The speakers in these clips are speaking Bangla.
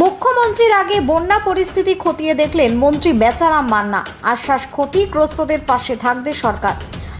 মুখ্যমন্ত্রীর আগে বন্যা পরিস্থিতি খতিয়ে দেখলেন মন্ত্রী বেচারাম মান্না। আশ্বাস ক্ষতিগ্রস্তদের পাশে থাকবে সরকার।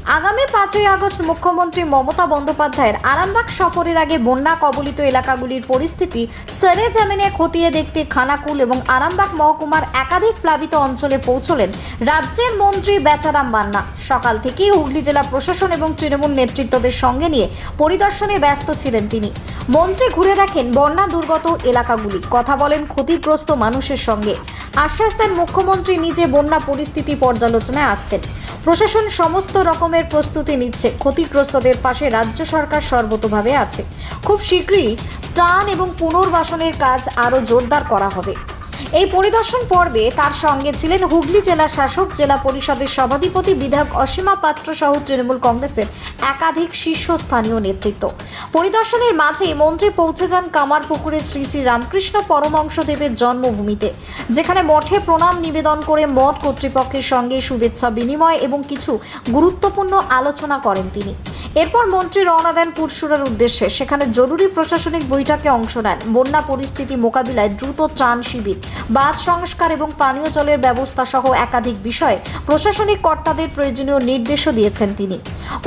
আগামী পাঁচই আগস্ট মুখ্যমন্ত্রী মমতা বন্দ্যোপাধ্যায়ের আরামবাগ সফরের আগে বন্যা কবলিত এলাকাগুলির পরিস্থিতি সেরে জামিনে খতিয়ে দেখতে খানাকুল এবং আরামবাগ মহকুমার একাধিক প্লাবিত অঞ্চলে পৌঁছলেন রাজ্যের মন্ত্রী বেচারাম মান্না। সকাল থেকেই হুগলি জেলা প্রশাসন এবং তৃণমূল নেতৃত্বদের সঙ্গে নিয়ে পরিদর্শনে ব্যস্ত ছিলেন তিনি। মন্ত্রী ঘুরে দেখেন বন্যা দুর্গত এলাকাগুলি। কথা বলেন ক্ষতিগ্রস্ত মানুষের সঙ্গে। আশ্বাস দেন মুখ্যমন্ত্রী নিজে বন্যা পরিস্থিতি পর্যালোচনায় আসছেন। প্রশাসন সমস্ত রকমের প্রস্তুতি নিচ্ছে। ক্ষতিগ্রস্তদের পাশে রাজ্য সরকার সর্বতোভাবে আছে। খুব শীঘ্রই ত্রাণ এবং পুনর্বাসনের কাজ আরও জোরদার করা হবে। এই পরিদর্শন পর্বে তার সঙ্গে ছিলেন হুগলি জেলা শাসক, জেলা পরিষদের সভাধিপতি বিধায়ক অসীমা পাত্র সহ তৃণমূল কংগ্রেসের একাধিক শীর্ষস্থানীয় নেতৃত্ব। পরিদর্শনের মাঝে মন্ত্রী পৌঁছে যান কামারপুকুরে শ্রী শ্রী রামকৃষ্ণ পরমংশদেবের জন্মভূমিতে, যেখানে মঠে প্রণাম নিবেদন করে মঠ কর্তৃপক্ষের সঙ্গে শুভেচ্ছা বিনিময় এবং কিছু গুরুত্বপূর্ণ আলোচনা করেন তিনি। এরপর মন্ত্রী রওনা দেন পুরসুরার উদ্দেশ্যে। সেখানে জরুরি প্রশাসনিক বৈঠকে অংশ নেন। বন্যা পরিস্থিতি মোকাবিলায় দ্রুত ত্রাণ শিবির, বাঁধ সংস্কার এবং পানীয় জলের ব্যবস্থা সহ একাধিক বিষয়ে প্রশাসনিক কর্তাদের প্রয়োজনীয় নির্দেশও দিয়েছেন তিনি।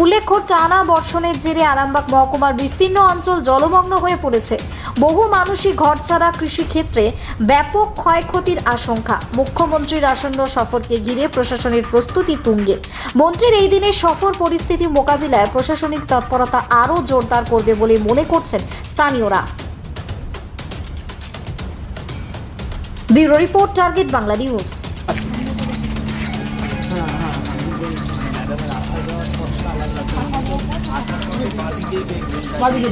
উল্লেখ্য, টানা বর্ষণের জেরে আরামবাগ মহকুমার বিস্তীর্ণ অঞ্চল জলমগ্ন হয়ে পড়েছে। বহু মানুষই ঘর ছাড়া কৃষিক্ষেত্রে ব্যাপক ক্ষয়ক্ষতির আশঙ্কা। মুখ্যমন্ত্রীর আসন্ন সফরকে ঘিরে প্রশাসনের প্রস্তুতি তুঙ্গে। মন্ত্রীর এই দিনের সফর পরিস্থিতি মোকাবিলায় প্রশাসনিক তৎপরতা আরও জোরদার করবে বলে মনে করছেন স্থানীয়রা। Bureau report, target Bangla news. বাদিকে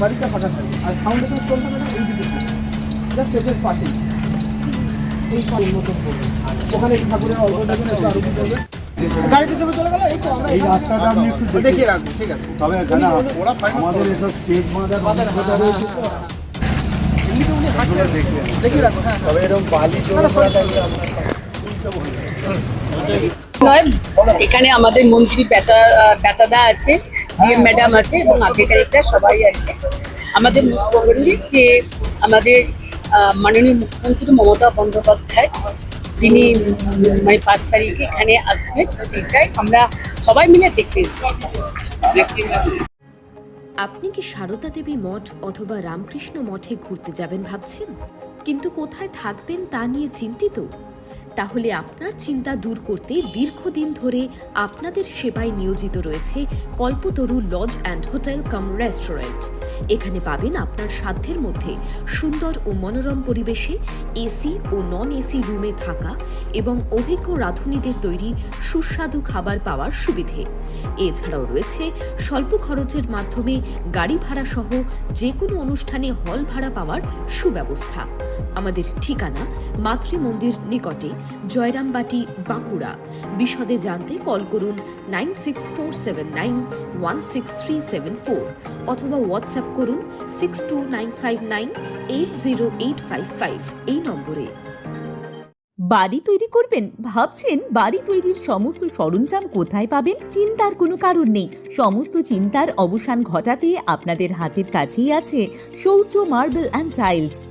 বাদিকটা ফাঁকা থাকে। আর ফাউন্ডেশন স্টোনটা মানে এই দিকে জাস্ট এসের পাশেই এই উন্নত করবে ওখানে ঠাকুরের অল্প দেবেন একটু আরতি করবেন গাড়িতে চলে গেল এই তো আমরা এই রাস্তাটা আপনি একটু দেখিয়ে রাখব ঠিক আছে। তবে এখানে আমাদের এসব স্টেজ বাঁধার রয়েছে। হ্যাঁ। তবে এরকম বালি এখানে আমাদের মন্ত্রী বেচা বেচাদা আছে। ম্যাডাম আছে এবং আধিকারিকরা সবাই আছে। আমাদের মুখ্যমন্ত্রী যে আমাদের মাননীয় মুখ্যমন্ত্রী মমতা বন্দ্যোপাধ্যায়, তিনি মানে পাঁচ তারিখে এখানে আসবেন, সেটাই আমরা সবাই মিলে দেখতে এসেছি। আপনি কি সারদা দেবী মঠ অথবা রামকৃষ্ণ মঠে ঘুরতে যাবেন ভাবছেন? কিন্তু কোথায় থাকবেন তা নিয়ে চিন্তিত? তাহলে আপনার চিন্তা দূর করতে দীর্ঘদিন ধরে আপনাদের সেবায় নিয়োজিত রয়েছে Kalpataru lodge and hotel cum restaurant. এখানে পাবেন আপনার সাধ্যের মধ্যে সুন্দর ও মনোরম পরিবেশে এসি ও নন এসি রুমে থাকা এবং অভিজ্ঞ রাঁধুনিদের তৈরি সুস্বাদু খাবার পাওয়ার সুবিধে। এছাড়াও রয়েছে স্বল্প খরচের মাধ্যমে গাড়ি ভাড়া সহ যে কোনো অনুষ্ঠানে হল ভাড়া পাওয়ার সুব্যবস্থা। আমাদের ঠিকানা মাতৃ মন্দির নিকটে জয়রামবাটি, বাঁকুড়া। বিশদে জানতে কল করুন nine six four seven nine one six three seven four অথবা হোয়াটসঅ্যাপ করুন six two nine five nine eight zero eight five five এই নম্বরে। বাড়ি তৈরি করবেন? ভাবছেন বাড়ি তৈরির সমস্ত সরঞ্জাম কোথায় পাবেন? চিন্তার কোনো কারণ নেই। সমস্ত চিন্তার অবসান ঘটাতে আপনাদের হাতের কাছেই আছে শৌর্য মার্বেল অ্যান্ড টাইলস